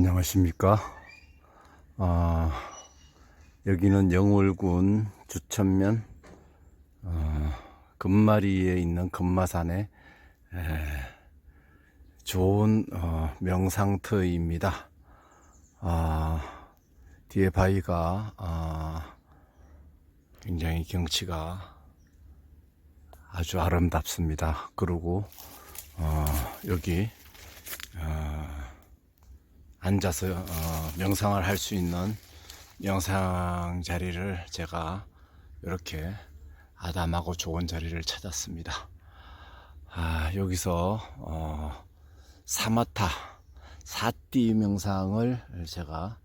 안녕하십니까. 아, 여기는 영월군 주천면, 어, 금마리에 있는 금마산의 에, 좋은 어, 명상터입니다. 아, 뒤에 바위가 아, 굉장히 경치가 아주 아름답습니다. 그리고 어, 여기 앉아서 어, 명상을 할 수 있는 명상 자리를 제가 이렇게 아담하고 좋은 자리를 찾았습니다. 아, 여기서 어, 사마타 사띠 명상을 제가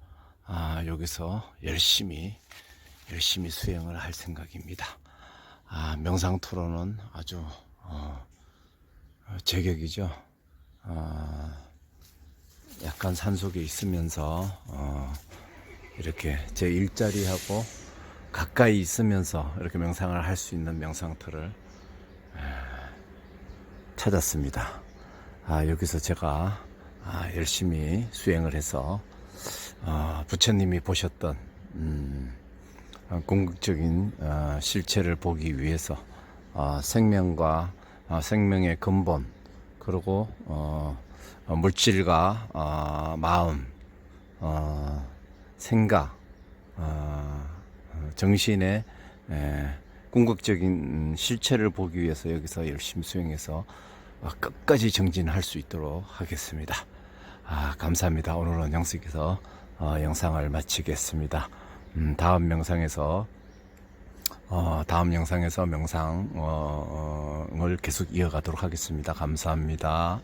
아, 여기서 열심히 열심히 수행을 할 생각입니다. 아, 명상 토론은 아주 어, 제격이죠. 아, 약간 산속에 있으면서 어, 이렇게 제 일자리하고 가까이 있으면서 이렇게 명상을 할 수 있는 명상터를 에, 찾았습니다. 아, 여기서 제가 아, 열심히 수행을 해서 어, 부처님이 보셨던 음, 어, 궁극적인 어, 실체를 보기 위해서 어, 생명과 어, 생명의 근본 그리고 어, 어, 물질과 어, 마음, 어, 생각, 어, 정신의 에, 궁극적인 실체를 보기 위해서 여기서 열심히 수행해서 어, 끝까지 정진할 수 있도록 하겠습니다. 아, 감사합니다. 오늘은 영숙에서 어, 영상을 마치겠습니다. 음, 다음 명상에서 어, 다음 영상에서 명상을 계속 이어가도록 하겠습니다. 감사합니다.